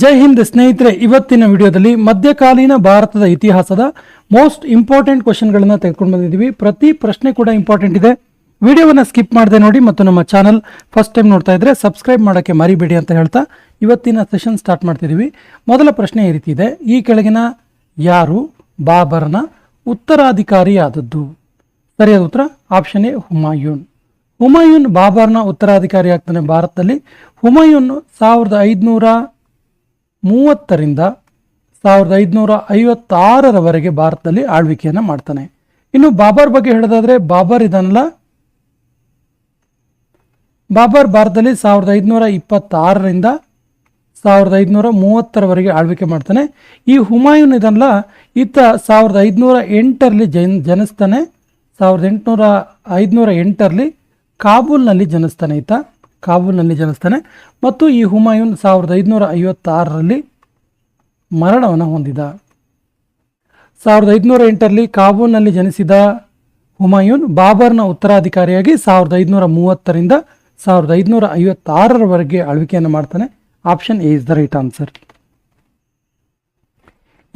ಜೈ ಹಿಂದ್ ಸ್ನೇಹಿತರೆ, ಇವತ್ತಿನ ವಿಡಿಯೋದಲ್ಲಿ ಮಧ್ಯಕಾಲೀನ ಭಾರತದ ಇತಿಹಾಸದ ಮೋಸ್ಟ್ ಇಂಪಾರ್ಟೆಂಟ್ ಕ್ವಶನ್ಗಳನ್ನು ತೆಗೆದುಕೊಂಡು ಬಂದಿದ್ದೀವಿ. ಪ್ರತಿ ಪ್ರಶ್ನೆ ಕೂಡ ಇಂಪಾರ್ಟೆಂಟ್ ಇದೆ. ವಿಡಿಯೋವನ್ನ ಸ್ಕಿಪ್ ಮಾಡದೆ ನೋಡಿ ಮತ್ತು ನಮ್ಮ ಚಾನಲ್ ಫಸ್ಟ್ ಟೈಮ್ ನೋಡ್ತಾ ಇದ್ರೆ ಸಬ್ಸ್ಕ್ರೈಬ್ ಮಾಡೋಕ್ಕೆ ಮರಿಬೇಡಿ ಅಂತ ಹೇಳ್ತಾ ಇವತ್ತಿನ ಸೆಷನ್ ಸ್ಟಾರ್ಟ್ ಮಾಡ್ತಿದ್ದೀವಿ. ಮೊದಲ ಪ್ರಶ್ನೆ ಈ ರೀತಿ ಇದೆ. ಈ ಕೆಳಗಿನ ಯಾರು ಬಾಬರ್ನ ಉತ್ತರಾಧಿಕಾರಿಯಾದದ್ದು? ಸರಿಯಾದ ಉತ್ತರ? Option A Humayun. ಹುಮಾಯೂನ್ ಬಾಬರ್ನ ಉತ್ತರಾಧಿಕಾರಿ ಆಗ್ತಾನೆ ಭಾರತದಲ್ಲಿ. ಹುಮಾಯೂನ್ ಸಾವಿರದ ಐದುನೂರ ಮೂವತ್ತರಿಂದ ಸಾವಿರದ ಐದುನೂರ ಐವತ್ತಾರರವರೆಗೆ ಭಾರತದಲ್ಲಿ ಆಳ್ವಿಕೆಯನ್ನು ಮಾಡ್ತಾನೆ. ಇನ್ನು ಬಾಬರ್ ಬಗ್ಗೆ ಹೇಳೋದಾದ್ರೆ ಬಾಬರ್ ಇದನ್ನಲ್ಲ ಬಾಬರ್ ಭಾರತದಲ್ಲಿ ಸಾವಿರದ ಐದುನೂರ ಇಪ್ಪತ್ತಾರರಿಂದ ಸಾವಿರದ ಐದುನೂರ ಮೂವತ್ತರವರೆಗೆ ಆಳ್ವಿಕೆ ಮಾಡ್ತಾನೆ. ಈ ಹುಮಾಯೂನ್ ಇದನ್ನಲ್ಲ ಈತ ಸಾವಿರದ ಐದುನೂರ ಎಂಟರಲ್ಲಿ ಜನ್, ಜನಿಸ್ತಾನೆ. ಸಾವಿರದ ಎಂಟುನೂರ ಐದುನೂರ ಎಂಟರಲ್ಲಿ ಕಾಬೂಲ್ನಲ್ಲಿ ಜನಿಸ್ತಾನೆ ಈತ. ಕಾಬೂಲ್ನಲ್ಲಿ ಜನಿಸ್ತಾನೆ. ಮತ್ತು ಈ ಹುಮಾಯೂನ್ ಸಾವಿರದ ಐದುನೂರ ಐವತ್ತಾರರಲ್ಲಿ ಮರಣವನ್ನು ಹೊಂದಿದ. ಸಾವಿರದ ಐದುನೂರ ಎಂಟರಲ್ಲಿ ಕಾಬೂಲ್ನಲ್ಲಿ ಜನಿಸಿದ ಹುಮಾಯೂನ್ ಬಾಬರ್ನ ಉತ್ತರಾಧಿಕಾರಿಯಾಗಿ ಸಾವಿರದ ಐದುನೂರ ಮೂವತ್ತರಿಂದ ಸಾವಿರದ ಐದುನೂರ ಐವತ್ತಾರರವರೆಗೆ ಆಳ್ವಿಕೆಯನ್ನು ಮಾಡ್ತಾನೆ. Option A is the right answer.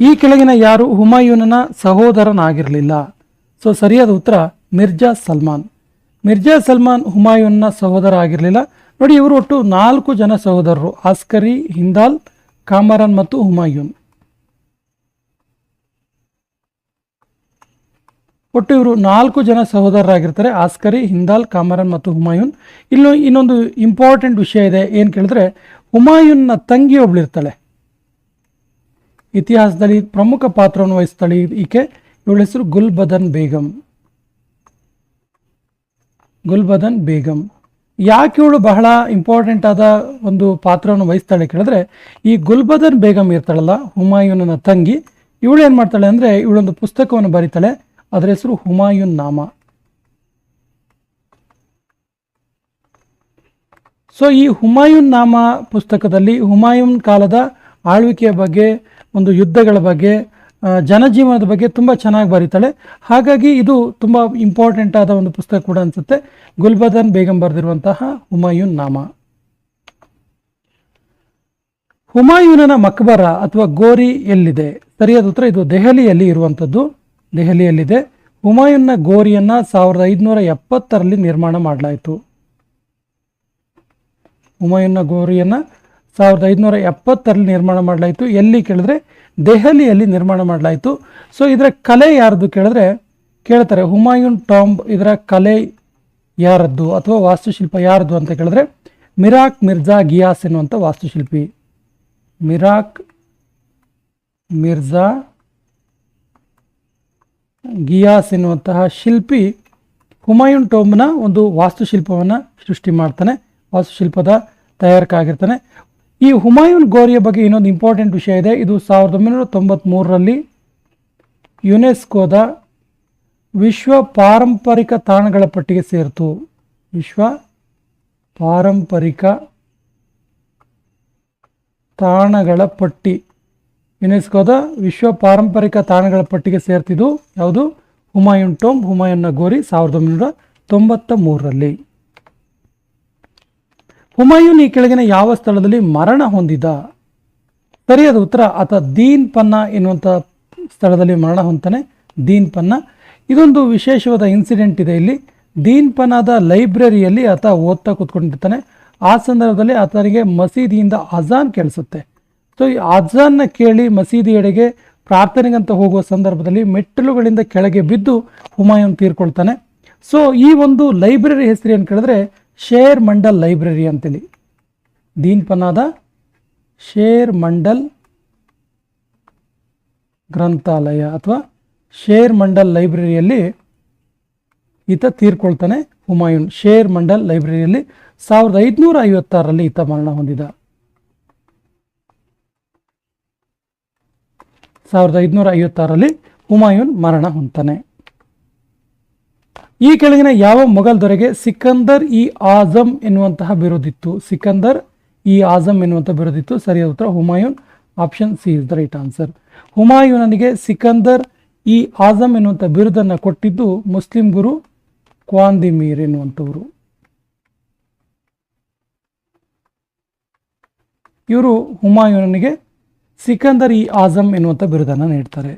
ಈ ಕೆಳಗಿನ ಯಾರು ಹುಮಾಯೂನನ ಸಹೋದರನಾಗಿರಲಿಲ್ಲ. ಸೊ ಸರಿಯಾದ ಉತ್ತರ ಮಿರ್ಜಾ ಸಲ್ಮಾನ್. ಮಿರ್ಜಾ ಸಲ್ಮಾನ್ ಹುಮಾಯೂನ್ನ ಸಹೋದರ ಆಗಿರಲಿಲ್ಲ ನೋಡಿ, ಇವರು ಒಟ್ಟು ನಾಲ್ಕು ಜನ ಸಹೋದರರು, ಆಸ್ಕರಿ, ಹಿಂದಾಲ್, ಕಾಮರನ್ ಮತ್ತು ಹುಮಾಯೂನ್. ಒಟ್ಟು ಇವರು ನಾಲ್ಕು ಜನ ಸಹೋದರರಾಗಿರ್ತಾರೆ, ಆಸ್ಕರಿ, ಹಿಂದಾಲ್, ಕಾಮರನ್ ಮತ್ತು ಹುಮಾಯೂನ್. ಇನ್ನು ಇನ್ನೊಂದು ಇಂಪಾರ್ಟೆಂಟ್ ವಿಷಯ ಇದೆ, ಏನು ಕೇಳಿದ್ರೆ, ಹುಮಾಯೂನ್ನ ತಂಗಿ ಒಬ್ಳಿರ್ತಾಳೆ ಇತಿಹಾಸದಲ್ಲಿ ಪ್ರಮುಖ ಪಾತ್ರವನ್ನು ವಹಿಸ್ತಾಳೆ ಈಕೆ. ಇವಳ ಹೆಸರು ಗುಲ್ಬದನ್ ಬೇಗಂ. ಗುಲ್ಬದನ್ ಬೇಗಂ. ಯಾಕೆ ಇವಳು ಬಹಳ ಇಂಪಾರ್ಟೆಂಟ್ ಆದ ಒಂದು ಪಾತ್ರವನ್ನು ವಹಿಸ್ತಾಳೆ ಕೇಳಿದ್ರೆ, ಈ ಗುಲ್ಬದನ್ ಬೇಗಂ ಇರ್ತಾಳಲ್ಲ, ಹುಮಾಯೂನನ ತಂಗಿ, ಇವಳು ಏನು ಮಾಡ್ತಾಳೆ ಅಂದರೆ, ಇವಳೊಂದು ಪುಸ್ತಕವನ್ನು ಬರೀತಾಳೆ, ಅದರ ಹೆಸರು ಹುಮಾಯೂನ್ ನಾಮ. ಸೊ ಈ ಹುಮಾಯೂನ್ ನಾಮ ಪುಸ್ತಕದಲ್ಲಿ ಹುಮಾಯೂನ್ ಕಾಲದ ಆಳ್ವಿಕೆಯ ಬಗ್ಗೆ, ಒಂದು ಯುದ್ಧಗಳ ಬಗ್ಗೆ ಜನಜೀವನದ ಬಗ್ಗೆ ತುಂಬ ಚೆನ್ನಾಗಿ ಬರೀತಾಳೆ. ಹಾಗಾಗಿ ಇದು ತುಂಬ ಇಂಪಾರ್ಟೆಂಟ್ ಆದ ಒಂದು ಪುಸ್ತಕ ಕೂಡ ಅನಿಸುತ್ತೆ. ಗುಲ್ಬದನ್ ಬೇಗಂ ಬರೆದಿರುವಂತಹ ಹುಮಾಯೂನ್ ನಾಮ. ಹುಮಾಯೂನನ ಮಕ್ಬರ ಅಥವಾ ಗೋರಿ ಎಲ್ಲಿದೆ? ಸರಿಯಾದ ಉತ್ತರ, ಇದು ದೆಹಲಿಯಲ್ಲಿ ಇರುವಂಥದ್ದು ದೆಹಲಿಯಲ್ಲಿದೆ. ಹುಮಾಯೂನ್ನ ಗೋರಿಯನ್ನು ಸಾವಿರದ ಐದುನೂರ ಎಪ್ಪತ್ತರಲ್ಲಿ ನಿರ್ಮಾಣ ಮಾಡಲಾಯಿತು. ಹುಮಾಯೂನ್ನ ಗೋರಿಯನ್ನು ಸಾವಿರದ ಐದುನೂರ ಎಪ್ಪತ್ತರಲ್ಲಿ ನಿರ್ಮಾಣ ಮಾಡಲಾಯಿತು. ಎಲ್ಲಿ ಕೇಳಿದ್ರೆ ದೆಹಲಿಯಲ್ಲಿ ನಿರ್ಮಾಣ ಮಾಡಲಾಯಿತು. ಸೊ ಇದರ ಕಲೆ ಯಾರ್ದು ಕೇಳಿದ್ರೆ, ಕೇಳ್ತಾರೆ, ಹುಮಾಯೂನ್ ಟಾಂಬ್ ಇದರ ಕಲೆ ಯಾರದ್ದು ಅಥವಾ ವಾಸ್ತುಶಿಲ್ಪ ಯಾರದ್ದು ಅಂತ ಕೇಳಿದ್ರೆ, ಮಿರಾಕ್ ಮಿರ್ಜಾ ಗಿಯಾಸ್ ಎನ್ನುವಂಥ ವಾಸ್ತುಶಿಲ್ಪಿ. ಮಿರಾಕ್ ಮಿರ್ಜಾ ಗಿಯಾಸ್ ಎನ್ನುವಂತಹ ಶಿಲ್ಪಿ ಹುಮಾಯೂನ್ ಟೋಂಬ್ನ ಒಂದು ವಾಸ್ತುಶಿಲ್ಪವನ್ನು ಸೃಷ್ಟಿ ಮಾಡ್ತಾನೆ. ವಾಸ್ತುಶಿಲ್ಪದ ತಯಾರಕ ಆಗಿರ್ತಾನೆ. ಈ ಹುಮಾಯೂನ್ ಗೋರಿಯ ಬಗ್ಗೆ ಇನ್ನೊಂದು ಇಂಪಾರ್ಟೆಂಟ್ ವಿಷಯ ಇದೆ. ಇದು ಸಾವಿರದ ಒಂಬೈನೂರ ತೊಂಬತ್ತ್ಮೂರರಲ್ಲಿ ಯುನೆಸ್ಕೋದ ವಿಶ್ವ ಪಾರಂಪರಿಕ ತಾಣಗಳ ಪಟ್ಟಿಗೆ ಸೇರಿತು. ವಿಶ್ವ ಪಾರಂಪರಿಕ ತಾಣಗಳ ಪಟ್ಟಿ. ಯುನೆಸ್ಕೋದ ವಿಶ್ವ ಪಾರಂಪರಿಕ ತಾಣಗಳ ಪಟ್ಟಿಗೆ ಸೇರ್ತಿದ್ದು ಯಾವುದು? ಹುಮಾಯೂನ್ ಟೋಮ್, ಹುಮಾಯೂನ್ನ ಗೋರಿ ಸಾವಿರದ ಒಂಬೈನೂರ ತೊಂಬತ್ತ ಮೂರರಲ್ಲಿ ಹುಮಾಯೂನ್ ಈ ಕೆಳಗಿನ ಯಾವ ಸ್ಥಳದಲ್ಲಿ ಮರಣ ಹೊಂದಿದ? ಸರಿಯಾದ ಉತ್ತರ ಆತ ದೀನ್ ಪನ್ನ ಎನ್ನುವಂಥ ಸ್ಥಳದಲ್ಲಿ ಮರಣ ಹೊಂದ್ತಾನೆ. ದೀನ್ ಪನ್ನ. ಇದೊಂದು ವಿಶೇಷವಾದ ಇನ್ಸಿಡೆಂಟ್ ಇದೆ ಇಲ್ಲಿ. ದೀನ್ ಪನ್ನಾದ ಲೈಬ್ರರಿಯಲ್ಲಿ ಆತ ಓದ್ತಾ ಕೂತ್ಕೊಂಡಿರ್ತಾನೆ. ಆ ಸಂದರ್ಭದಲ್ಲಿ ಆತನಿಗೆ ಮಸೀದಿಯಿಂದ ಅಜಾನ್ ಕೇಳಿಸುತ್ತೆ. ಸೊ ಈ ಅಜಾನ್ನ ಕೇಳಿ ಮಸೀದಿಯೆಡೆಗೆ ಪ್ರಾರ್ಥನೆಗಂತ ಹೋಗುವ ಸಂದರ್ಭದಲ್ಲಿ ಮೆಟ್ಟಿಲುಗಳಿಂದ ಕೆಳಗೆ ಬಿದ್ದು ಹುಮಾಯೂನ್ ತೀರ್ಕೊಳ್ತಾನೆ. ಸೊ ಈ ಒಂದು ಲೈಬ್ರರಿ ಹೆಸರು ಏನು ಕೇಳಿದ್ರೆ ಶೇರ್ ಮಂಡಲ್ ಲೈಬ್ರರಿ ಅಂತೇಳಿ. ದೀನ್ ಪನಾದ ಶೇರ್ ಮಂಡಲ್ ಗ್ರಂಥಾಲಯ ಅಥವಾ ಶೇರ್ ಮಂಡಲ್ ಲೈಬ್ರರಿಯಲ್ಲಿ ಈತ ತೀರ್ಕೊಳ್ತಾನೆ ಹುಮಾಯೂನ್. ಶೇರ್ ಮಂಡಲ್ ಲೈಬ್ರರಿಯಲ್ಲಿ ಸಾವಿರದ ಐದುನೂರ ಐವತ್ತಾರರಲ್ಲಿ ಈತ ಮರಣ ಹೊಂದಿದ. ಸಾವಿರದ ಐದುನೂರ ಐವತ್ತಾರರಲ್ಲಿ ಹುಮಾಯೂನ್ ಮರಣ ಹೊಂದ್ತಾನೆ. ಈ ಕೆಳಗಿನ ಯಾವ ಮೊಘಲ್ ದೊರೆಗೆ ಸಿಕಂದರ್ ಇ ಆಜಮ್ ಎನ್ನುವಂತಹ ಬಿರುದಿತ್ತು? ಸಿಕಂದರ್ ಇ ಆಜಮ್ ಎನ್ನುವಂತಹ ಬಿರುದಿತ್ತು. ಸರಿಯಾದ ಉತ್ತರ Humayun. Option C is the right answer ಹುಮಾಯೂನನಿಗೆ Sikandar e Azam ಎನ್ನುವಂಥ ಬಿರುದನ್ನು ಕೊಟ್ಟಿದ್ದು ಮುಸ್ಲಿಂ ಗುರು ಕ್ವಾಂದಿಮೀರ್ ಎನ್ನುವಂಥವರು. ಇವರು ಹುಮಾಯೂನನಿಗೆ ಸಿಕಂದರ್ ಇ ಆಜಮ್ ಎನ್ನುವಂಥ ಬಿರುದನ್ನು ನೀಡ್ತಾರೆ.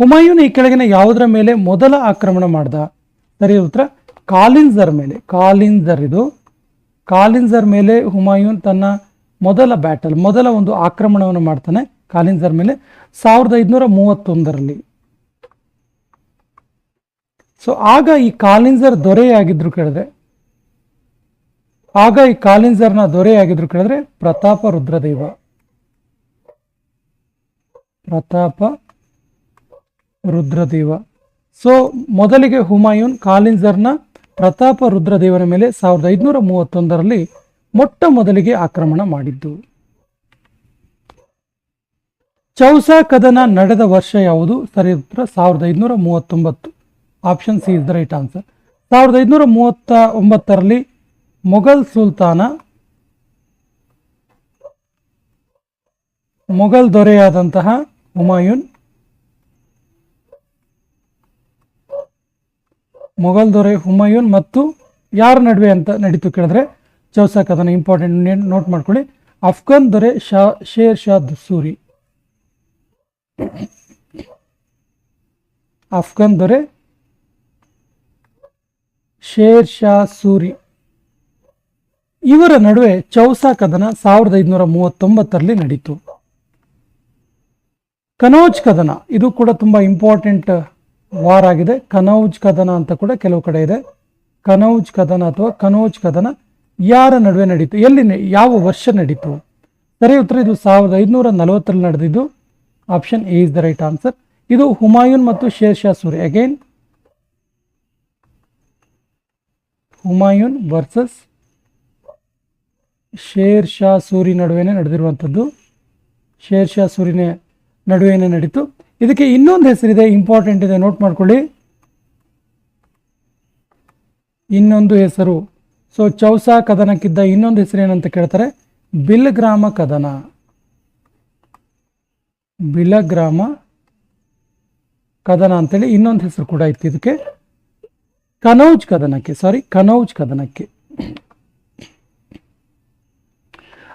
ಹುಮಾಯೂನ್ ಈ ಕೆಳಗಿನ ಯಾವುದರ ಮೇಲೆ ಮೊದಲ ಆಕ್ರಮಣ ಮಾಡ್ದ? ಸರಿ ಉತ್ತರ? ಕಾಲಿನ್ಸರ್ ಮೇಲೆ. ಕಾಲಿನ್ಸರ್ ಇದು. ಕಾಲಿನ್ಸರ್ ಮೇಲೆ ಹುಮಾಯೂನ್ ತನ್ನ ಮೊದಲ ಬ್ಯಾಟಲ್ ಮೊದಲ ಒಂದು ಆಕ್ರಮಣವನ್ನು ಮಾಡ್ತಾನೆ ಕಾಲಿನ್ಸರ್ ಮೇಲೆ ಸಾವಿರದ ಐದುನೂರ ಮೂವತ್ತೊಂದರಲ್ಲಿ. ಸೊ ಆಗ ಈ ಕಾಲಿನ್ಸರ್ ದೊರೆಯಾಗಿದ್ರು ಕೇಳಿದ್ರೆ, ಆಗ ಈ ಕಾಲಿನ್ಸರ್ನ ದೊರೆಯಾಗಿದ್ರು ಕೇಳಿದ್ರೆ ಪ್ರತಾಪ ರುದ್ರದೇವ. ಪ್ರತಾಪ ರುದ್ರದೇವ. ಸೊ ಮೊದಲಿಗೆ ಹುಮಾಯೂನ್, ಕಾಲಿಂಜರ್ನ ಪ್ರತಾಪ ರುದ್ರದೇವನ ಮೇಲೆ ಸಾವಿರದ ಐದುನೂರ ಮೂವತ್ತೊಂದರಲ್ಲಿ ಮೊಟ್ಟ ಮೊದಲಿಗೆ ಆಕ್ರಮಣ ಮಾಡಿದ್ದು. ಚೌಸಾ ಕದನ ನಡೆದ ವರ್ಷ ಯಾವುದು? ಸರಿ, ಉತ್ತರ ಸಾವಿರದ ಐದುನೂರ ಮೂವತ್ತೊಂಬತ್ತು. Option C is the right answer ಸಾವಿರದ ಐದುನೂರ ಮೂವತ್ತ ಒಂಬತ್ತರಲ್ಲಿ ಮೊಘಲ್ ಸುಲ್ತಾನ, ಮೊಘಲ್ ದೊರೆಯಾದಂತಹ ಹುಮಾಯೂನ್ ಮೊಘಲ್ ದೊರೆ ಹುಮಾಯೂನ್ ಮತ್ತು ಯಾರ ನಡುವೆ ಅಂತ ನಡೀತು ಕೇಳಿದ್ರೆ ಚೌಸಾ ಕದನ ಇಂಪಾರ್ಟೆಂಟ್ ನೋಟ್ ಮಾಡ್ಕೊಳ್ಳಿ. ಅಫ್ಘಾನ್ ದೊರೆ ಶಾ, ಶೇರ್ ಶಾ ದಸೂರಿ ಅಫ್ಘಾನ್ ದೊರೆ ಶೇರ್ ಶಾ ಸೂರಿ. ಇವರ ನಡುವೆ ಚೌಸಾ ಕದನ ಸಾವಿರದ ಐದುನೂರ ಮೂವತ್ತೊಂಬತ್ತರಲ್ಲಿ ನಡೀತು. ಕನೋಜ್ ಕದನ ಇದು ಕೂಡ ತುಂಬಾ ಇಂಪಾರ್ಟೆಂಟ್ ವಾರ್ ಆಗಿದೆ. ಕನೌಜ್ ಕದನ ಅಂತ ಕೂಡ ಕೆಲವು ಕಡೆ ಇದೆ. ಕನೌಜ್ ಕದನ ಅಥವಾ ಕನೌಜ್ ಕದನ ಯಾರ ನಡುವೆ ನಡೀತು? ಎಲ್ಲಿ ಯಾವ ವರ್ಷ ನಡೀತು? ಸರಿ, ಉತ್ತರ ಇದು ಸಾವಿರದ ಐದುನೂರ ನಲವತ್ತರಲ್ಲಿ ನಡೆದಿದ್ದು. Option A is the right answer ಇದು ಹುಮಾಯೂನ್ ಮತ್ತು ಶೇರ್ ಶಾ ಸೂರಿ ಅಗೈನ್ ಹುಮಾಯೂನ್ ವರ್ಸಸ್ ಶೇರ್ ಶಾ ಸೂರಿ ನಡುವೆನೇ ನಡೆದಿರುವಂಥದ್ದು. ಶೇರ್ ಶಾ ಸೂರಿನ ನಡುವೆನೇ ನಡೀತು. ಇದಕ್ಕೆ ಇನ್ನೊಂದು ಹೆಸರಿದೆ ಇಂಪಾರ್ಟೆಂಟ್ ಇದೆ ನೋಟ್ ಮಾಡ್ಕೊಳ್ಳಿ. ಇನ್ನೊಂದು ಹೆಸರು. ಸೊ ಚೌಸಾ ಕದನಕ್ಕಿದ್ದ ಇನ್ನೊಂದು ಹೆಸರು ಏನಂತ ಕೇಳ್ತಾರೆ. ಬಿಲ್ಗ್ರಾಮ ಕದನ. ಬಿಲಗ್ರಾಮ ಕದನ ಅಂತೇಳಿ ಇನ್ನೊಂದು ಹೆಸರು ಕೂಡ ಇತ್ತು ಇದಕ್ಕೆ. ಕನೌಜ್ ಕದನಕ್ಕೆ ಸಾರಿ ಕನೌಜ್ ಕದನಕ್ಕೆ.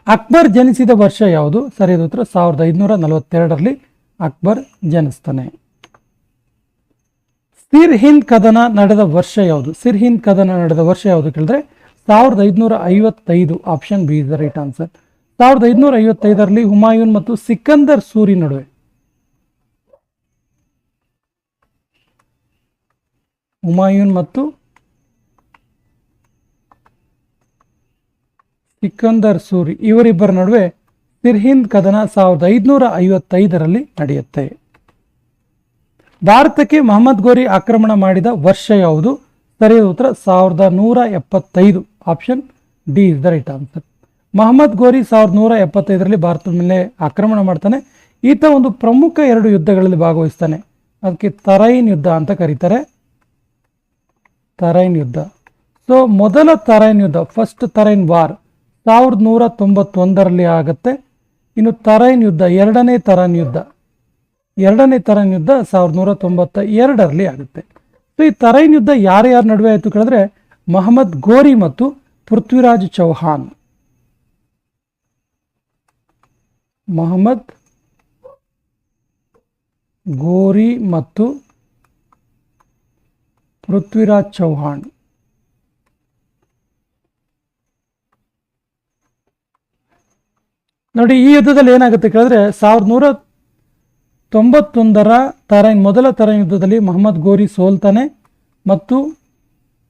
ಅಕ್ಬರ್ ಜನಿಸಿದ ವರ್ಷ ಯಾವುದು? ಸರಿಯಾದ ಉತ್ತರ, ಸಾವಿರದ ಐದುನೂರ ನಲವತ್ತೆರಡರಲ್ಲಿ. ಅಕ್ಬರ್ ಜನಿಸ್ತಾನೆ. ಸಿರ್ ಹಿಂದ್ ಕದನ ನಡೆದ ವರ್ಷ ಯಾವುದು? ಸಿರ್ ಹಿಂದ್ ಕದನ ನಡೆದ ವರ್ಷ ಯಾವುದು ಕೇಳಿದ್ರೆ ಸಾವಿರದ ಐದುನೂರ ಐವತ್ತೈದು option B is the right answer ಸಾವಿರದ ಐದುನೂರ ಐವತ್ತೈದರಲ್ಲಿ ಹುಮಾಯೂನ್ ಮತ್ತು ಸಿಕಂದರ್ ಸೂರಿ ನಡುವೆ. ಹುಮಾಯೂನ್ ಮತ್ತು ಸಿಕಂದರ್ ಸೂರಿ, ಇವರಿಬ್ಬರ ನಡುವೆ ಸಿರ್ಹಿಂದ್ ಕದನ ಸಾವಿರದ ಐದುನೂರ ಐವತ್ತೈದರಲ್ಲಿ ನಡೆಯುತ್ತೆ. ಭಾರತಕ್ಕೆ ಮಹಮ್ಮದ್ ಗೋರಿ ಆಕ್ರಮಣ ಮಾಡಿದ ವರ್ಷ ಯಾವುದು? ಸರಿಯಾದ ಉತ್ತರ ಸಾವಿರದ ನೂರ ಎಪ್ಪತ್ತೈದು. Option D is the right answer. Mohammad Ghori ಸಾವಿರದ ನೂರ ಎಪ್ಪತ್ತೈದರಲ್ಲಿ ಭಾರತದ ಮೇಲೆ ಆಕ್ರಮಣ ಮಾಡ್ತಾನೆ. ಈತ ಒಂದು ಪ್ರಮುಖ ಎರಡು ಯುದ್ಧಗಳಲ್ಲಿ ಭಾಗವಹಿಸ್ತಾನೆ. ಅದಕ್ಕೆ ತರೈನ್ ಯುದ್ಧ ಅಂತ ಕರೀತಾರೆ. ತರೈನ್ ಯುದ್ಧ. ಸೊ, ಮೊದಲ ತರೈನ್ ಯುದ್ಧ ಫಸ್ಟ್ ತರೈನ್ ವಾರ್ ಸಾವಿರದ ನೂರ ತೊಂಬತ್ತೊಂದರಲ್ಲಿ ಆಗುತ್ತೆ. ಇನ್ನು ತರೈನ್ ಯುದ್ಧ, ಎರಡನೇ ತರನ್ ಯುದ್ಧ. ಎರಡನೇ ತರನ್ ಯುದ್ಧ ಸಾವಿರದ ನೂರ ತೊಂಬತ್ತ ಎರಡರಲ್ಲಿ ಆಗುತ್ತೆ. ಸೊ ಈ ತರೈನ್ ಯುದ್ಧ ಯಾರ್ಯಾರ ನಡುವೆ ಆಯಿತು ಕೇಳಿದ್ರೆ, ಮಹಮ್ಮದ್ ಗೋರಿ ಮತ್ತು ಪೃಥ್ವಿರಾಜ್ ಚೌಹಾನ್ ಮೊಹಮ್ಮದ್ ಗೋರಿ ಮತ್ತು ಪೃಥ್ವಿರಾಜ್ ಚೌಹಾಣ್. ನೋಡಿ, ಈ ಯುದ್ಧದಲ್ಲಿ ಏನಾಗುತ್ತೆ ಕೇಳಿದ್ರೆ ಸಾವಿರದ ನೂರ ತೊಂಬತ್ತೊಂದರ ತರೈನ್ ಮೊದಲ ತರೈನ್ ಯುದ್ಧದಲ್ಲಿ ಮೊಹಮ್ಮದ್ ಗೋರಿ ಸೋಲ್ತಾನೆ ಮತ್ತು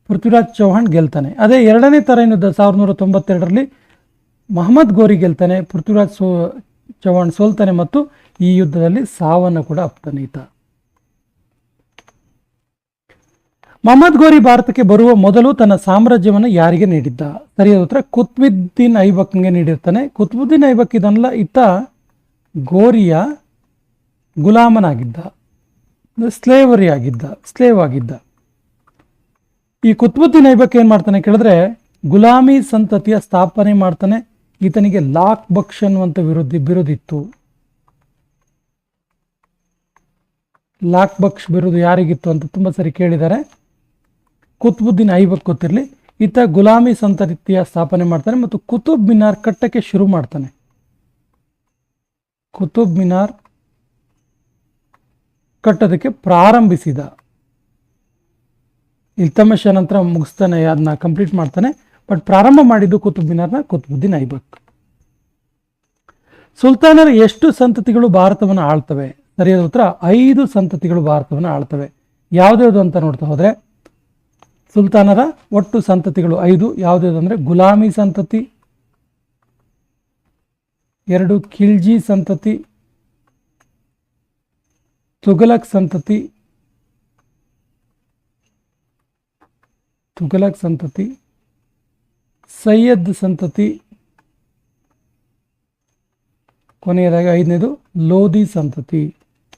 ಪೃಥ್ವಿರಾಜ್ ಚೌಹಾಣ್ ಗೆಲ್ತಾನೆ. ಅದೇ ಎರಡನೇ ತರೈನ್ ಯುದ್ಧ ಸಾವಿರದ ನೂರ ತೊಂಬತ್ತೆರಡರಲ್ಲಿ ಮೊಹಮ್ಮದ್ ಗೋರಿ ಗೆಲ್ತಾನೆ, ಪೃಥ್ವಿರಾಜ್ ಸೋ, ಚೌಹಾಣ್ ಸೋಲ್ತಾನೆ ಮತ್ತು ಈ ಯುದ್ಧದಲ್ಲಿ ಸಾವನ್ನು ಕೂಡ ಅಪ್ತಾನೆ ಈತ ಮಹಮ್ಮದ್ ಗೋರಿ ಭಾರತಕ್ಕೆ ಬರುವ ಮೊದಲು ತನ್ನ ಸಾಮ್ರಾಜ್ಯವನ್ನು ಯಾರಿಗೆ ನೀಡಿದ್ದ? ಸರಿಯಾದ ಉತ್ತರ, ಕುತ್ಬುದ್ದೀನ್ ಐಬಕ್ಗೆ ನೀಡಿರ್ತಾನೆ. ಕುತ್ಬುದ್ದೀನ್ ಐಬಕ್ ಇದನ್ನೆಲ್ಲ ಈತ ಗೋರಿಯ ಗುಲಾಮನಾಗಿದ್ದ, ಸ್ಲೇವರಿ ಆಗಿದ್ದ, ಸ್ಲೇವ್ ಆಗಿದ್ದ. ಈ ಕುತ್ಬುದ್ದೀನ್ ಐಬಕ್ ಏನ್ ಮಾಡ್ತಾನೆ ಕೇಳಿದ್ರೆ, ಗುಲಾಮಿ ಸಂತತಿಯ ಸ್ಥಾಪನೆ ಮಾಡ್ತಾನೆ. ಈತನಿಗೆ ಲಾಕ್ ಬಕ್ಷ್ ಅನ್ನುವಂಥ ವಿರುದ್ಧ ಬಿರುದಿತ್ತು. ಲಾಕ್ ಬಕ್ಷ್ ಬಿರುದು ಯಾರಿಗಿತ್ತು ಅಂತ ತುಂಬಾ ಸರಿ ಕೇಳಿದ್ದಾರೆ. ಕುತ್ಬುದ್ದೀನ್ ಐಬಕ್ ಗೊತ್ತಿರಲಿ. ಈತ ಗುಲಾಮಿ ಸಂತತಿಯ ಸ್ಥಾಪನೆ ಮಾಡ್ತಾನೆ ಮತ್ತು ಕುತುಬ್ ಮಿನಾರ್ ಕಟ್ಟಕ್ಕೆ ಶುರು ಮಾಡ್ತಾನೆ. ಕುತುಬ್ ಮಿನಾರ್ ಕಟ್ಟೋದಕ್ಕೆ ಪ್ರಾರಂಭಿಸಿದ. ಇಲ್ತಮಶ ನಂತರ ಮುಗಿಸ್ತಾನೆ ಅದನ್ನ ಕಂಪ್ಲೀಟ್ ಮಾಡ್ತಾನೆ. ಬಟ್ ಪ್ರಾರಂಭ ಮಾಡಿದ್ದು ಕುತುಬ್ ಮಿನಾರ್ನ ಕುತುಬುದ್ದೀನ್ ಐಬಕ್. ಸುಲ್ತಾನರ ಎಷ್ಟು ಸಂತತಿಗಳು ಭಾರತವನ್ನು ಆಳ್ತವೆ? ಸರಿಯಾದ ಉತ್ತರ, ಐದು ಸಂತತಿಗಳು ಭಾರತವನ್ನು ಆಳ್ತವೆ. ಯಾವ್ದು ಅಂತ ನೋಡ್ತಾ ಹೋದ್ರೆ ಸುಲ್ತಾನರ ಒಟ್ಟು ಸಂತತಿಗಳು ಐದು. ಯಾವುದ್ಯಾವುದು ಅಂದ್ರೆ ಗುಲಾಮಿ ಸಂತತಿ, ಎರಡು ಖಿಲ್ಜಿ ಸಂತತಿ ತುಗಲಕ್ ಸಂತತಿ ತುಗಲಕ್ ಸಂತತಿ, ಸೈಯದ್ ಸಂತತಿ, ಕೊನೆಯದಾಗಿ ಐದನೇದು ಲೋಧಿ ಸಂತತಿ.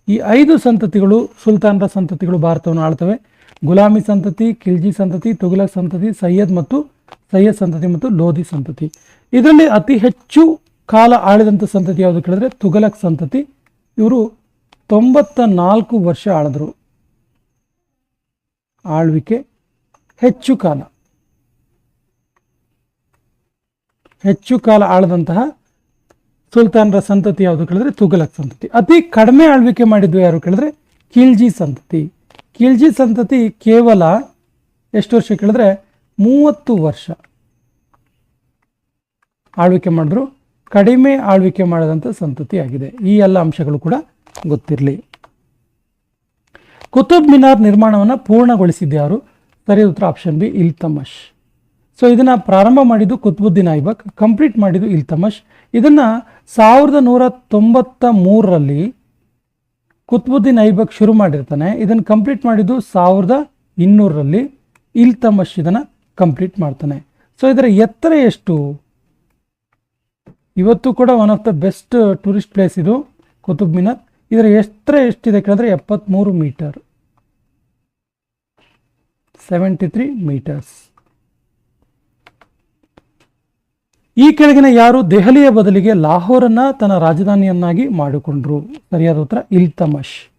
ಈ ಐದು ಸಂತತಿಗಳು ಸುಲ್ತಾನರ ಸಂತತಿಗಳು ಭಾರತವನ್ನು ಆಳ್ತವೆ. ಗುಲಾಮಿ ಸಂತತಿ, ಖಿಲ್ಜಿ ಸಂತತಿ, ತುಘಲಕ್ ಸಂತತಿ, ಸೈಯದ್ ಮತ್ತು ಸೈಯದ್ ಸಂತತಿ ಮತ್ತು ಲೋಧಿ ಸಂತತಿ. ಇದರಲ್ಲಿ ಅತಿ ಹೆಚ್ಚು ಕಾಲ ಆಳಿದಂಥ ಸಂತತಿ ಯಾವುದು ಕೇಳಿದ್ರೆ? ತುಘಲಕ್ ಸಂತತಿ. ಇವರು ತೊಂಬತ್ತ ನಾಲ್ಕು ವರ್ಷ ಆಳಿದ್ರು. ಆಳ್ವಿಕೆ ಹೆಚ್ಚು ಕಾಲ. ಹೆಚ್ಚು ಕಾಲ ಆಳದಂತಹ ಸುಲ್ತಾನರ ಸಂತತಿ ಯಾವುದು ಕೇಳಿದ್ರೆ? ತುಘಲಕ್ ಸಂತತಿ. ಅತಿ ಕಡಿಮೆ ಆಳ್ವಿಕೆ ಮಾಡಿದ್ದು ಯಾರು ಕೇಳಿದ್ರೆ? ಖಿಲ್ಜಿ ಸಂತತಿ. ಖಿಲ್ಜಿ ಸಂತತಿ ಕೇವಲ ಎಷ್ಟು ವರ್ಷ ಕೇಳಿದ್ರೆ ಮೂವತ್ತು ವರ್ಷ. ಆಳ್ವಿಕೆ ಮಾಡಿದ್ರು. ಕಡಿಮೆ ಆಳ್ವಿಕೆ ಮಾಡಿದಂಥ ಸಂತತಿ ಆಗಿದೆ. ಈ ಎಲ್ಲ ಅಂಶಗಳು ಕೂಡ ಗೊತ್ತಿರಲಿ. ಕುತುಬ್ ಮಿನಾರ್ ನಿರ್ಮಾಣವನ್ನು ಪೂರ್ಣಗೊಳಿಸಿದ್ದೆ ಯಾರು? ಸರಿ ಉತ್ತರ ಆಪ್ಷನ್ ಬಿ, ಇಲ್ತಮಶ್. ಸೊ ಇದನ್ನ ಪ್ರಾರಂಭ ಮಾಡಿದ್ದು ಕುತ್ಬುದ್ದೀನ್ ಐಬಕ್ ಕಂಪ್ಲೀಟ್ ಮಾಡಿದ್ದು ಇಲ್ತಮಶ್. ಇದನ್ನ ಸಾವಿರದ ನೂರ ತೊಂಬತ್ತ ಮೂರರಲ್ಲಿ ಕುತ್ಬುದ್ದೀನ್ ಐಬಕ್ ಶುರು ಮಾಡಿರ್ತಾನೆ. ಇದನ್ನು ಕಂಪ್ಲೀಟ್ ಮಾಡಿದ್ದು ಸಾವಿರದ ಇನ್ನೂರರಲ್ಲಿ ಇಲ್ತಮಶ್ ಇದನ್ನು ಕಂಪ್ಲೀಟ್ ಮಾಡ್ತಾನೆ. ಸೊ ಇದರ ಎತ್ತರ ಎಷ್ಟು? ಇವತ್ತು ಕೂಡ one of the best tourist place ಇದು ಕುತುಬ್ ಮಿನಾರ್. ಇದರ ಎತ್ತರ ಎಷ್ಟಿದೆ ಕೇಳಿದ್ರೆ ಎಪ್ಪತ್ತ್ಮೂರು ಮೀಟರ್ ಸೆವೆಂಟಿ ತ್ರೀ ಮೀಟರ್ಸ್ ಈ ಕೆಳಗಿನ ಯಾರು ದೆಹಲಿಯ ಬದಲಿಗೆ ಲಾಹೋರನ್ನ ತನ್ನ ರಾಜಧಾನಿಯನ್ನಾಗಿ ಮಾಡಿಕೊಂಡ್ರು. ಸರಿಯಾದ ಉತ್ತರ, ಇಲ್ತಮಶ್.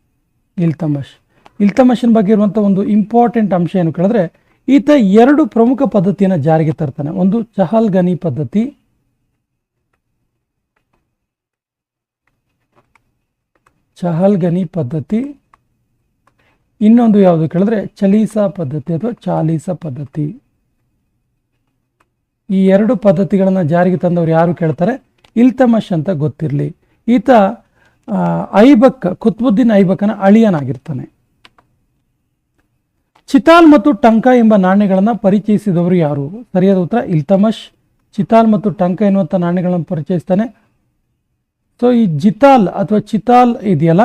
ಇಲ್ತಮಶ್. ಇಲ್ತಮಶಿನ ಬಗ್ಗೆ ಇರುವಂಥ ಒಂದು ಇಂಪಾರ್ಟೆಂಟ್ ಅಂಶ ಏನು ಕೇಳಿದ್ರೆ, ಈತ ಎರಡು ಪ್ರಮುಖ ಪದ್ಧತಿಯನ್ನು ಜಾರಿಗೆ ತರ್ತಾನೆ. ಒಂದು ಚಹಲ್ ಗನಿ ಪದ್ಧತಿ. ಚಹಲ್ ಗನಿ ಪದ್ಧತಿ. ಇನ್ನೊಂದು ಯಾವುದು ಕೇಳಿದ್ರೆ, ಚಲೀಸಾ ಪದ್ಧತಿ ಅಥವಾ ಚಾಲೀಸ ಪದ್ಧತಿ. ಈ ಎರಡು ಪದ್ಧತಿಗಳನ್ನು ಜಾರಿಗೆ ತಂದವರು ಯಾರು ಕೇಳ್ತಾರೆ? ಇಲ್ತಮಶ್ ಅಂತ ಗೊತ್ತಿರಲಿ. ಈತ ಐಬಕ್, ಕುತ್ಬುದ್ದೀನ್ ಐಬಕ್ಕನ ಅಳಿಯನಾಗಿರ್ತಾನೆ. ಚಿತಾಲ್ ಮತ್ತು ಟಂಕ ಎಂಬ ನಾಣ್ಯಗಳನ್ನು ಪರಿಚಯಿಸಿದವರು ಯಾರು? ಸರಿಯಾದ ಉತ್ತರ, ಇಲ್ತಮಶ್. ಚಿತಾಲ್ ಮತ್ತು ಟಂಕ ಎನ್ನುವಂಥ ನಾಣ್ಯಗಳನ್ನು ಪರಿಚಯಿಸ್ತಾನೆ. ಸೊ ಈ ಜಿತಾಲ್ ಅಥವಾ ಚಿತಾಲ್ ಇದೆಯಲ್ಲ,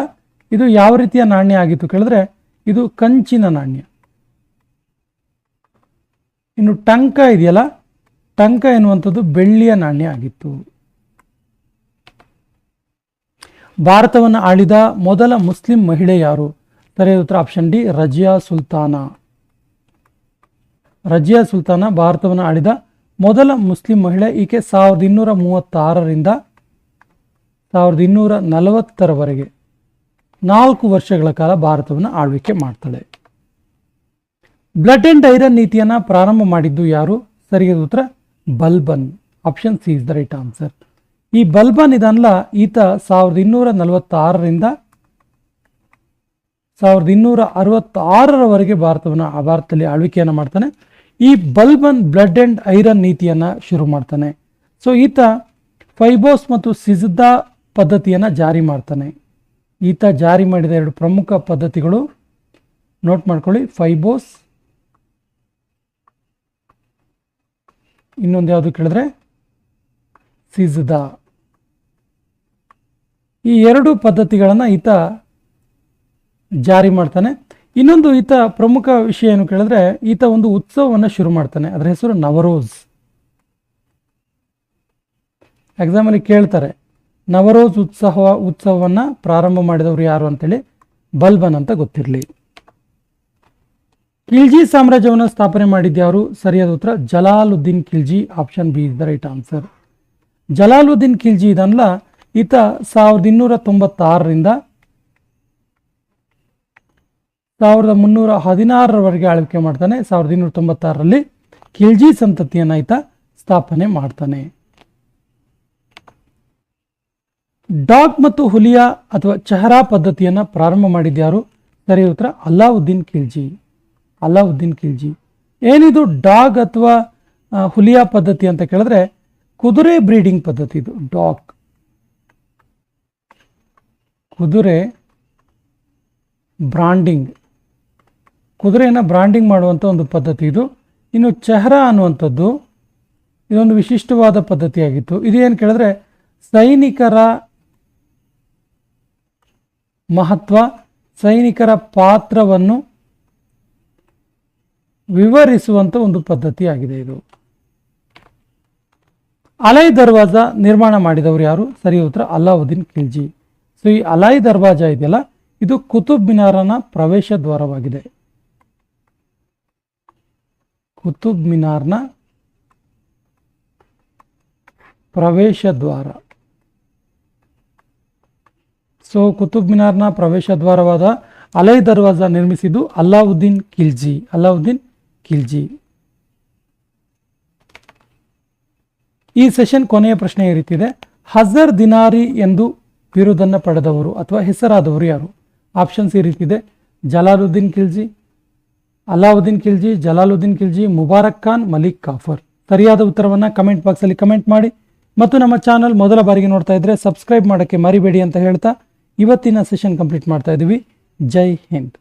ಇದು ಯಾವ ರೀತಿಯ ನಾಣ್ಯ ಆಗಿತ್ತು ಕೇಳಿದ್ರೆ, ಇದು ಕಂಚಿನ ನಾಣ್ಯ. ಇನ್ನು ಟಂಕ ಇದೆಯಲ್ಲ ಟಂಕ ಎನ್ನುವಂಥದ್ದು ಬೆಳ್ಳಿಯ ನಾಣ್ಯ ಆಗಿತ್ತು. ಭಾರತವನ್ನು ಆಳಿದ ಮೊದಲ ಮುಸ್ಲಿಂ ಮಹಿಳೆ ಯಾರು? ಸರಿಯಾದ ಉತ್ತರ ಆಪ್ಷನ್ ಡಿ, ರಜಿಯಾ ಸುಲ್ತಾನ. ರಜಿಯಾ ಸುಲ್ತಾನ ಭಾರತವನ್ನು ಆಳಿದ ಮೊದಲ ಮುಸ್ಲಿಂ ಮಹಿಳೆ, ಈಕೆ ಸಾವಿರದ ಇನ್ನೂರ ಮೂವತ್ತಾರರಿಂದ ಸಾವಿರದ ಇನ್ನೂರ ನಲವತ್ತರವರೆಗೆ. ನಾಲ್ಕು ವರ್ಷಗಳ ಕಾಲ ಭಾರತವನ್ನು ಆಳ್ವಿಕೆ ಮಾಡ್ತಾಳೆ. ಬ್ಲಡ್ ಅಂಡ್ ಐರನ್ ನೀತಿಯನ್ನು ಪ್ರಾರಂಭ ಮಾಡಿದ್ದು ಯಾರು? ಸರಿಯಾದ ಉತ್ತರ Balban option C is the right answer ಈ ಬಲ್ಬನ್ ಇದನ್ನಲ್ಲ ಈತ ಸಾವಿರದ ಇನ್ನೂರ ನಲವತ್ತಾರರಿಂದ ಸಾವಿರದ ಇನ್ನೂರ ಅರವತ್ತಾರರವರೆಗೆ ಭಾರತವನ್ನು ಭಾರತದಲ್ಲಿ ಆಳ್ವಿಕೆಯನ್ನು ಮಾಡ್ತಾನೆ. ಈ ಬಲ್ಬನ್ ಬ್ಲಡ್ ಅಂಡ್ ಐರನ್ ನೀತಿಯನ್ನು ಶುರು ಮಾಡ್ತಾನೆ. ಸೊ ಈತ ಫೈಬೋಸ್ ಮತ್ತು ಸಿಜ್ದಾ ಪದ್ಧತಿಯನ್ನು ಜಾರಿ ಮಾಡ್ತಾನೆ. ಈತ ಜಾರಿ ಮಾಡಿದ ಎರಡು ಪ್ರಮುಖ ಪದ್ಧತಿಗಳು ನೋಟ್ ಮಾಡ್ಕೊಳ್ಳಿ. ಫೈಬೋಸ್ ಇನ್ನೊಂದು ಯಾವುದು ಕೇಳಿದ್ರೆ? ಸಿಜದ ಈ ಎರಡು ಪದ್ಧತಿಗಳನ್ನು ಈತ ಜಾರಿ ಮಾಡ್ತಾನೆ. ಇನ್ನೊಂದು ಈತ ಪ್ರಮುಖ ವಿಷಯ ಏನು ಕೇಳಿದ್ರೆ, ಈತ ಒಂದು ಉತ್ಸವವನ್ನು ಶುರು ಮಾಡ್ತಾನೆ. ಅದರ ಹೆಸರು ನವರೋಜ್. ಎಕ್ಸಾಮಲ್ಲಿ ಕೇಳ್ತಾರೆ, ನವರೋಜ್ ಉತ್ಸವ, ಉತ್ಸವವನ್ನು ಪ್ರಾರಂಭ ಮಾಡಿದವರು ಯಾರು ಅಂತೇಳಿ? ಬಲ್ಬನ್ ಅಂತ ಗೊತ್ತಿರಲಿ. ಖಿಲ್ಜಿ ಸಾಮ್ರಾಜ್ಯವನ್ನು ಸ್ಥಾಪನೆ ಮಾಡಿದ್ಯಾರು ಸರಿಯಾದ ಉತ್ತರ, Jalaluddin Khilji option B is the right answer Jalaluddin Khilji ಇದನ್ನ ಈತ ಸಾವಿರದ ಇನ್ನೂರ ತೊಂಬತ್ತಾರರಿಂದ ಸಾವಿರದ ಮುನ್ನೂರ ಹದಿನಾರರವರೆಗೆ ಆಳ್ವಿಕೆ ಮಾಡ್ತಾನೆ. ಸಾವಿರದ ಇನ್ನೂರ ತೊಂಬತ್ತಾರರಲ್ಲಿ ಖಿಲ್ಜಿ ಸಂತತಿಯನ್ನು ಈತ ಸ್ಥಾಪನೆ ಮಾಡ್ತಾನೆ. ಡಾಗ್ ಮತ್ತು ಹುಲಿಯಾ ಅಥವಾ ಚಹರಾ ಪದ್ಧತಿಯನ್ನು ಪ್ರಾರಂಭ ಮಾಡಿದ್ಯಾರು ಸರಿ ಉತ್ತರ, ಅಲ್ಲಾವುದ್ದೀನ್ ಖಿಲ್ಜಿ. ಅಲ್ಲಾವುದ್ದೀನ್ ಖಿಲ್ಜಿ. ಏನಿದು ಡಾಗ್ ಅಥವಾ ಹುಲಿಯಾ ಪದ್ಧತಿ ಅಂತ ಕೇಳಿದ್ರೆ ಕುದುರೆ ಬ್ರೀಡಿಂಗ್ ಪದ್ಧತಿ ಇದು, ಡಾಗ್. ಕುದುರೆ ಬ್ರಾಂಡಿಂಗ್. ಕುದುರೆಯನ್ನು ಬ್ರಾಂಡಿಂಗ್ ಮಾಡುವಂಥ ಒಂದು ಪದ್ಧತಿ ಇದು. ಇನ್ನು ಚೆಹರಾ ಅನ್ನುವಂಥದ್ದು ಇದೊಂದು ವಿಶಿಷ್ಟವಾದ ಪದ್ಧತಿಯಾಗಿತ್ತು. ಇದೇನು ಕೇಳಿದ್ರೆ ಸೈನಿಕರ ಮಹತ್ವ, ಸೈನಿಕರ ಪಾತ್ರವನ್ನು ವಿವರಿಸುವಂಥ ಒಂದು ಪದ್ಧತಿಯಾಗಿದೆ ಇದು. ಅಲೈ ದರ್ವಾಜ ನಿರ್ಮಾಣ ಮಾಡಿದವರು ಯಾರು? ಸರಿ ಉತ್ತರ, ಅಲ್ಲಾವುದ್ದೀನ್ ಖಿಲ್ಜಿ. ಸೊ ಈ ಅಲೈ ದರ್ವಾಜ ಇದೆಯಲ್ಲ? ಇದು ಕುತುಬ್ ಮಿನಾರನ ಪ್ರವೇಶ ದ್ವಾರವಾಗಿದೆ. ಕುತುಬ್ ಮಿನಾರ್ನ ಪ್ರವೇಶ ದ್ವಾರ. ಸೊ ಕುತುಬ್ ಮಿನಾರ್ನ ಪ್ರವೇಶ ದ್ವಾರವಾದ ಅಲೈ ದರ್ವಾಜ ನಿರ್ಮಿಸಿದ್ದು ಅಲ್ಲಾವುದ್ದೀನ್ ಖಿಲ್ಜಿ. ಅಲ್ಲಾವುದ್ದೀನ್ ಖಿಲ್ಜಿ ಈ ಸೆಷನ್ ಕೊನೆಯ ಪ್ರಶ್ನೆ ಈ ರೀತಿ ಇದೆ. ಹಜರ್ ದಿನಾರಿ ಎಂದು ಬಿರುದನ್ನು ಪಡೆದವರು ಅಥವಾ ಹೆಸರಾದವರು ಯಾರು? ಆಪ್ಷನ್ಸ್ ಈ ರೀತಿ ಇದೆ. ಜಲಾಲುದ್ದೀನ್ ಖಿಲ್ಜಿ ಅಲಾವುದ್ದೀನ್ ಖಿಲ್ಜಿ ಜಲಾಲುದ್ದೀನ್ ಖಿಲ್ಜಿ ಮುಬಾರಕ್ ಖಾನ್, ಮಲಿಕ್ ಕಾಫರ್. ಸರಿಯಾದ ಉತ್ತರವನ್ನು ಕಮೆಂಟ್ ಬಾಕ್ಸಲ್ಲಿ ಕಮೆಂಟ್ ಮಾಡಿ. ಮತ್ತು ನಮ್ಮ ಚಾನಲ್ ಮೊದಲ ಬಾರಿಗೆ ನೋಡ್ತಾ ಇದ್ರೆ ಸಬ್ಸ್ಕ್ರೈಬ್ ಮಾಡೋಕ್ಕೆ ಮರಿಬೇಡಿ ಅಂತ ಹೇಳ್ತಾ ಇವತ್ತಿನ ಸೆಷನ್ ಕಂಪ್ಲೀಟ್ ಮಾಡ್ತಾ ಇದ್ದೀವಿ ಜೈ ಹಿಂದ್.